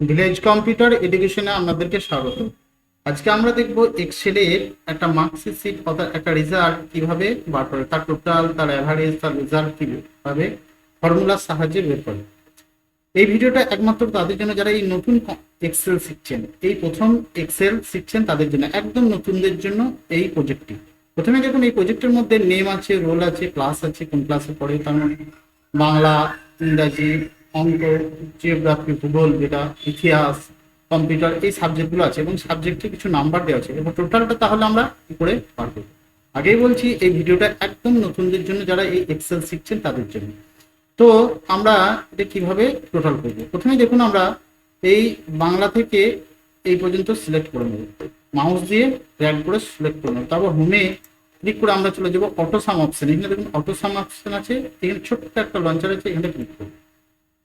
Village computer এডুকেশনে আপনাদেরকে স্বাগত। আজকে আমরা দেখব এক্সেলের একটা মার্কশিট সিট অর্থাৎ একটা রেজাল্ট কীভাবে বার করে, তার টোটাল তার অ্যাভারেজ তার রেজাল্ট কীভাবে ফর্মুলার সাহায্যে বের করে। এই ভিডিওটা একমাত্র তাদের জন্য যারা এই নতুন এক্সেল শিখছেন, এই প্রথম এক্সেল শিখছেন তাদের জন্য, একদম নতুনদের জন্য এই প্রজেক্টটি প্রথমে দেখুন, এই প্রজেক্টের মধ্যে নেম আছে রোল আছে ক্লাস আছে, কোন ক্লাসে পড়ে, তার মধ্যে বাংলা, ইংরাজি অঙ্ক জিওগ্রাফি ভূগোল, যেটা ইতিহাস, কম্পিউটার, এই সাবজেক্টগুলো আছে এবং সাবজেক্টে কিছু নাম্বার দেওয়া আছে এবং টোটালটা তাহলে আমরা কি করে বার করব? আগেই বলছি, এই ভিডিওটা একদম নতুনদের জন্য যারা এই এক্সেল শিখছেন তাদের জন্য। তো আমরা এটা কীভাবে টোটাল করব? প্রথমে দেখুন আমরা এই বাংলা থেকে এই পর্যন্ত সিলেক্ট করে নেব। মাউস দিয়ে ড্র্যাগ করে সিলেক্ট করে নেব। তারপর হোমে ক্লিক করে আমরা চলে যাব অটো সাম অপশন এখানে দেখুন অটো সাম অপশন আছে, এখানে ছোট্ট একটা লঞ্চার আছে, এখানে ক্লিক করব।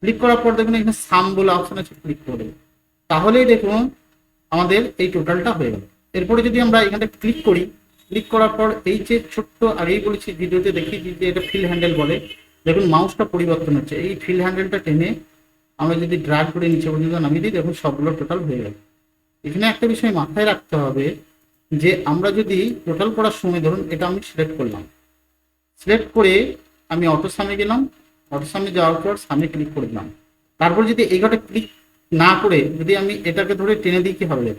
ক্লিক করার পর দেখুন এখানে সাম বলে অপশন আছে ক্লিক করে তাহলেই দেখুন আমাদের এই টোটালটা হয়ে গেল। এরপরে যদি আমরা এখানে ক্লিক করি ক্লিক করার পর এই যে ছোট্ট আগেই বলেছি ভিডিওতে দেখিয়েছি যে এটা ফিল হ্যান্ডেল বলে। দেখুন মাউসটা পরিবর্তন হচ্ছে। এই ফিল হ্যান্ডেলটা টেনে আমরা যদি ড্রাগ করে নিচে পর্যন্ত নামিয়ে দিই, দেখুন সবগুলো টোটাল হয়ে গেল। এখানে একটা বিষয় মাথায় রাখতে হবে যে আমরা যদি টোটাল করার সময়, ধরুন এটা আমি সিলেক্ট করলাম। সিলেক্ট করে আমি অটো সামনে গেলাম। অটো সামনে যাওয়ার পর সামনে ক্লিক করে দিলাম। তারপর যদি এই ঘটে ক্লিক না করে যদি আমি এটাকে ধরে টেনে দিই, কি হবে?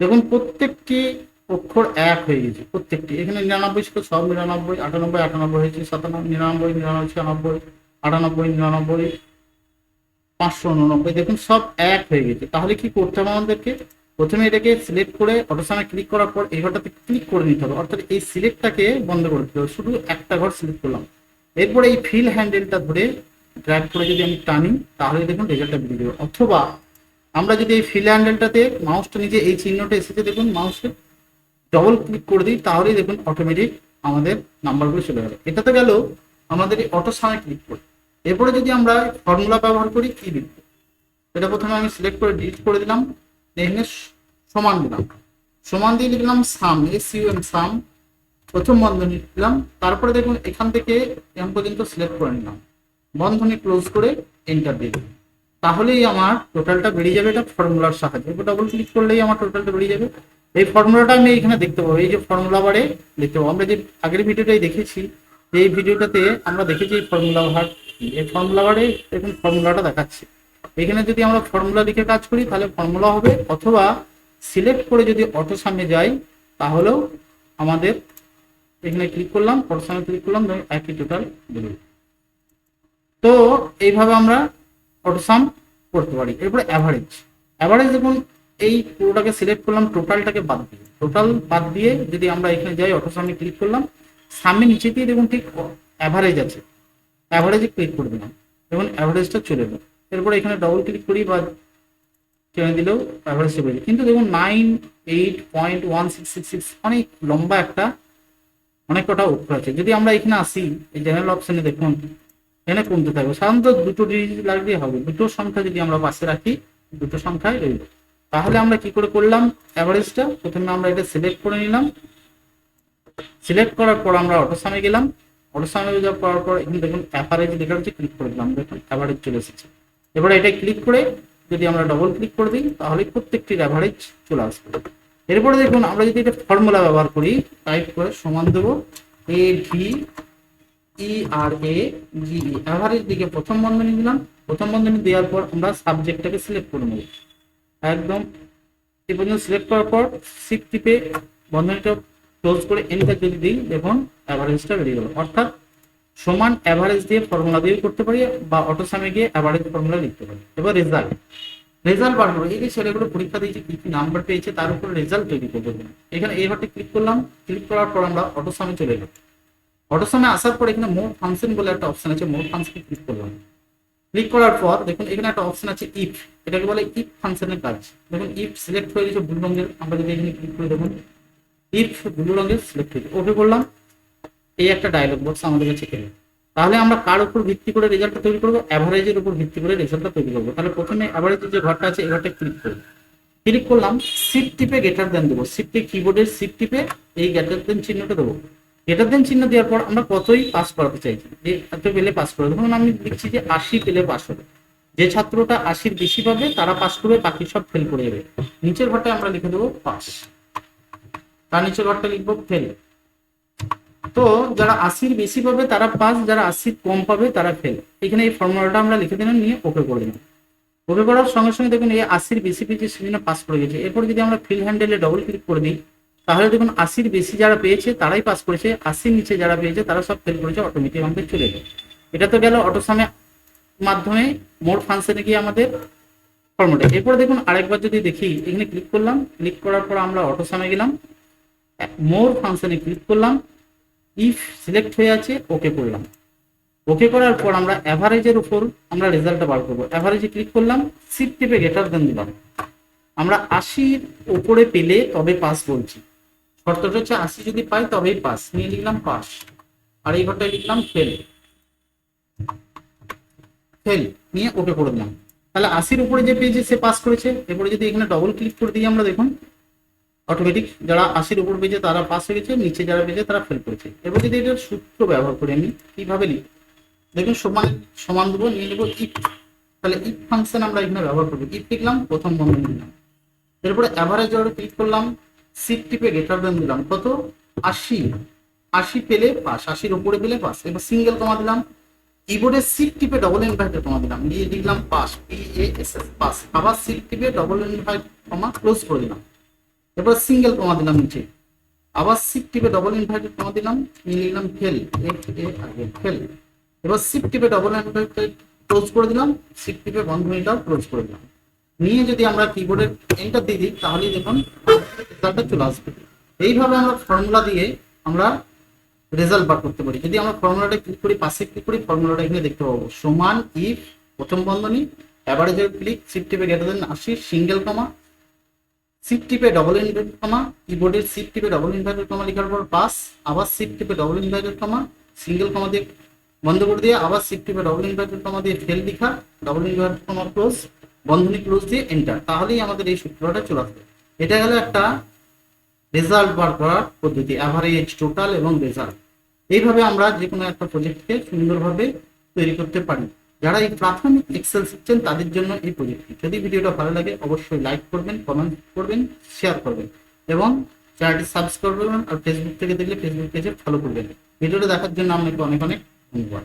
দেখুন, প্রত্যেকটি অক্ষর এক হয়ে গেছে, প্রত্যেকটি। এখানে নিরানব্বই ছিল, সব নিরানব্বই, আটানব্বই আটানব্বই হয়েছে, সাতানব্বই, নিরানব্বই নিরানব্বই ছিয়ানব্বই আটানব্বই, নিরানব্বই, পাঁচশো উননব্বই। দেখুন, সব এক হয়ে গেছে। তাহলে কি করতে হবে আমাদেরকে? প্রথমে এটাকে সিলেক্ট করে অটোসামে ক্লিক করার পর এই ঘরটাতে ক্লিক করে নিতে হবে। অর্থাৎ এই সিলেক্টটাকে বন্ধ করে দিতে হবে। শুধু একটা ঘর সিলেক্ট করলাম। এরপরে এই ফিল হ্যান্ডেলটা ধরে ড্র্যাগ করে যদি আমি টানি, তাহলে দেখুন রেজাল্টটা বেরিয়ে যাবে। অথবা আমরা যদি এই ফিল হ্যান্ডেলটাতে মাউসটা নিচে এই চিহ্নটা এসেছে, দেখুন মাউসে ডবল ক্লিক করে দিই, তাহলেই দেখুন অটোমেটিক আমাদের নাম্বারগুলো চলে গেল এটা তো গেল আমাদের এই অটো সামনে ক্লিক করে। এরপরে যদি আমরা ফর্মুলা ব্যবহার করি, কি লিখব এটা প্রথমে আমি সিলেক্ট করে ডিলিট করে দিলাম এখানে সমান দিলাম। সমান দিয়ে লিখলাম sum S U M sum প্রথম বন্ধনী দিলাম, তারপরে দেখুন এখান থেকে এখান পর্যন্ত সিলেক্ট করে নিলাম। বন্ধনী ক্লোজ করে এন্টার দিয়ে দিলাম। তাহলেই আমার টোটালটা বেরিয়ে যাবে এটা ফর্মুলার সাহায্যে। ডবল ক্লিক করলেই আমার টোটালটা বেরিয়ে যাবে। এই ফর্মুলাটা আমি এখানে দেখতে পাবো। এই যে ফর্মুলা বারে দেখতে পাবো। আমরা যে আগের ভিডিওটাই দেখেছি, এই ভিডিওটাতে আমরা দেখেছি এই ফর্মুলা ভার এই ফর্মুলা বারে দেখুন ফর্মুলাটা দেখাচ্ছে। এখানে যদি আমরা ফর্মুলা লিখে কাজ করি, তাহলে ফর্মুলা হবে অথবা সিলেক্ট করে যদি অটো সামনে যাই, তাহলেও আমাদের এখানে ক্লিক করলাম সামনে ক্লিক করলাম একই টোটাল বেরোবে তো এইভাবে আমরা অটো সাম করতে পারি। এরপরে অ্যাভারেজ অ্যাভারেজ দেখুন, এই পুরোটাকে সিলেক্ট করলাম টোটালটাকে বাদ দিয়ে। টোটাল বাদ দিয়ে যদি আমরা এখানে যাই অটো সামনে ক্লিক করলাম সামনে নিচে দিয়ে দেখুন ঠিক অ্যাভারেজ আছে। অ্যাভারেজে ক্লিক করে দিলাম। দেখুন অ্যাভারেজটা চলে এলো। এরপরে এখানে ডবল ক্লিক করি বা টেনে দিলেও অ্যাভারেজটা বেরিয়ে কিন্তু দেখুন nine eight point one six six six অনেক লম্বা একটা অনেক কটা অক্ষর আছে। যদি আমরা এখানে আসি, এই জেনারেল অপশনে দেখুন, এখানে কমতে থাকবে? সাধারণত দুটো ডিজিট লাগলেই হবে। দুটো সংখ্যা যদি আমরা পাশে রাখি, দুটো সংখ্যায় রইল। তাহলে আমরা কি করে করলাম? অ্যাভারেজটা প্রথমে আমরা এটা সিলেক্ট করে নিলাম। সিলেক্ট করার পর আমরা অটো সামে গেলাম। অটো সামে যাওয়ার করার পর এখানে দেখুন অ্যাভারেজ লেখা হচ্ছে ক্লিক করে দিলাম। দেখুন অ্যাভারেজ চলে এসেছে। এবারে এটা ক্লিক করে যদি আমরা ডবল ক্লিক করে দিই, তাহলে প্রত্যেকটির অ্যাভারেজ চলে আসবে। এরপরে দেখুন, আমরা যদি এটা ফর্মুলা ব্যবহার করি টাইপ করে সমান দেবো A V E R A G E average দিকে প্রথম বন্ধনী দিলাম, প্রথম বন্ধনী দেওয়ার পর আমরা সাবজেক্টটাকে সিলেক্ট করে নেব। একদম, এ পর্যন্ত সিলেক্ট করার পর শিফট টিপে বন্ধনীটা ক্লোজ করে এন্টার যদি দিই, দেখুন অ্যাভারেজটা বেরিয়ে গেল। অর্থাৎ সমান অ্যাভারেজ দিয়ে ফর্মুলা দিয়ে করতে পারি বা অটো সামে গিয়ে অ্যাভারেজ ফর্মুলা লিখতে পারি। এবার রেজাল্ট রেজাল্ট বার করব এই যে ছেলেগুলো পরীক্ষা দিয়েছে, কি কি নাম্বার পেয়েছে, তার উপর রেজাল্ট তৈরি করব। এখানে এই ঘরটি ক্লিক করলাম ক্লিক করার পর আমরা অটো সামে চলে গেলাম অটো সামে আসার পর এখানে মোর ফাংশন বলে একটা অপশন আছে মোর ফাংশনে ক্লিক করলাম। ক্লিক করার পর দেখুন, এখানে একটা অপশন আছে ইফ এটাকে বলে ইফ ফাংশনের কাজ। দেখুন ইফ সিলেক্ট হয়ে গেছে ব্লু রঙের, আমরা যদি এখানে ক্লিক করে দেখুন ইফ ব্লু রঙের সিলেক্ট হয়েছে ওকে করলাম। এই একটা ডায়লগ বক্স আমাদের কাছে এলো তাহলে আমরা কার উপর ভিত্তি করে রেজাল্টটা তৈরি করব? অ্যাভারেজের উপর ভিত্তি করে রেজাল্টটা তৈরি করব। তাহলে প্রথমে অ্যাভারেজের যে ঘরটা আছে, এই ঘরটা ক্লিক করব। ক্লিক করলাম শিফট টিপে গেটার দেন দেবো। শিফটে কিবোর্ডের শিফট টিপে এই গেটার দেন চিহ্নটা দেবো। গেটার দেন চিহ্ন দেওয়ার পর আমরা কতই পাস করাতে চাইছি? যে এত পেলে পাস করে ধরুন আমি লিখছি যে আশি পেলে পাস হবে। যে ছাত্রটা আশির বেশি পাবে, তারা পাস করবে, বাকি সব ফেল করে যাবে। নিচের ঘরটায় আমরা লিখে দেবো পাস তার নিচের ঘরটা লিখব ফেল তো যারা আশির বেশি পাবে, তারা পাস, যারা আশির কম পাবে, তারা ফেল এখানে এই ফর্মুলাটা আমরা লিখে দিলাম, নিয়ে ওকে করে দিলাম। ওকে করার সঙ্গে সঙ্গে দেখুন, এই আশির বেশি পেয়েছে সেজন্য পাস করে গেছে। এরপর যদি আমরা ফিল হ্যান্ডেলে ডবল ক্লিক করে দিই, তাহলে দেখুন, আশির বেশি যারা পেয়েছে, তারাই পাস করেছে। আশির নিচে যারা পেয়েছে, তারা সব ফেল করেছে অটোমেটিক আমাদের চলে যাবে এটা তো গেল অটোসামে মাধ্যমে মোর ফাংশনে গিয়ে আমাদের ফর্মুলা এরপর দেখুন, আরেকবার যদি দেখি, এখানে ক্লিক করলাম। ক্লিক করার পর আমরা অটোসামে গেলাম। মোর ফাংশনে ক্লিক করলাম। ইফ সিলেক্ট হয়ে আছে ওকে করলাম। ওকে করার পর আমরা অ্যাভারেজের উপর আমরা রেজাল্টটা বার করব। অ্যাভারেজে ক্লিক করলাম সিট টিপে গেটার দেন দিলাম। আমরা আশির উপরে পেলে তবে পাস বলছি। শর্তটা হচ্ছে আশি যদি পাই তবেই পাস নিয়ে লিখলাম পাস আর এই ঘরটায় লিখলাম ফেল ফেল নিয়ে ওকে করে দিলাম। তাহলে আশির উপরে যে পেয়েছে সে পাস করেছে। এরপরে যদি এখানে ডবল ক্লিক করে দিই আমরা দেখুন অটোমেটিক যারা আশির উপর পেয়েছে তারা পাস হয়ে গেছে, নিচে যারা পেয়েছে তারা ফেল করেছে। এবার যদি এটার সূত্র ব্যবহার করি আমি, কীভাবে লিখি দেখুন, সমান সমান দেবো নিয়ে নেব ইফ তাহলে ইফ ফাংশন আমরা এখানে ব্যবহার করব। ইফ লিখলাম, প্রথম বন্ধন নিলাম। এরপরে অ্যাভারেজ অর্ডার ক্লিক করলাম সিট টিপে গেটার দেন দিলাম। কত? আশি। আশি পেলে পাস আশির উপরে পেলে পাস এবার সিঙ্গেল কমা দিলাম। কিবোর্ডের সিট টিপে ডবল ইনভার্টার কমা দিলাম। দিয়ে লিখলাম pass P A S S pass আবার সিট টিপে ডবল ইনভার্ট কমা ক্লোজ করে দিলাম। এবার সিঙ্গেল কমা দিলাম নিচে। আবার সিট টিপে ডবল ইনভার্টেড কমা দিলাম, নিয়ে লিখলাম ফেল এফ এ ফেল এবার সিট টিপে ডবল ইনভার্টেড ক্লোজ করে দিলাম সিট টিপে বন্ধনীটাও ক্লোজ করে দিলাম। নিয়ে যদি আমরা কিবোর্ডের এন্টার দিয়ে দিই, তাহলেই দেখুন রেজাল্টটা চলে আসবে। এইভাবে আমরা ফর্মুলা দিয়ে আমরা রেজাল্ট বার করতে পারি। যদি আমরা ফর্মুলাটা ক্লিক করি, পাশে ক্লিক করি ফর্মুলাটা এখানে দেখতে পাবো। সমান ইফ প্রথম বন্ধনী অ্যাভারেজের ক্লিক সিট টিপে গ্রেটার দেন আশি সিঙ্গেল কমা সিট টিপে ডবল ইনভার্টেড কমা কিবোর্ডের সিট টিপে ডবল ইনভার্টেড কমা লেখার পর পাস আবার সিট টিপে double inverted comma single comma দিয়ে বন্ধ করে দিয়ে আবার সিট টিপে ডবল ইনভার্টেড কমা দিয়ে ফেল লেখা ডবল ইনভার্টেড কমা ক্লোজ বন্ধনী ক্লোজ দিয়ে এন্টার তাহলেই আমাদের এই সূত্রটা চলে আসবে। এটা হলো একটা রেজাল্ট বার করার পদ্ধতি অ্যাভারেজ টোটাল এবং রেজাল্ট এইভাবে আমরা যে কোনো একটা প্রজেক্টকে সুন্দরভাবে তৈরি করতে পারি। যারা এই প্রাথমিক এক্সেল শিখছেন, তাদের জন্য এই প্রযুক্তি। যদি ভিডিওটা ভালো লাগে, অবশ্যই লাইক করবেন কমেন্ট করবেন শেয়ার করবেন এবং চ্যানেলটি সাবস্ক্রাইব করবেন আর ফেসবুক থেকে দেখলে ফেসবুক পেজে ফলো করবেন। ভিডিওটা দেখার জন্য আপনাকে অনেক অনেক ধন্যবাদ।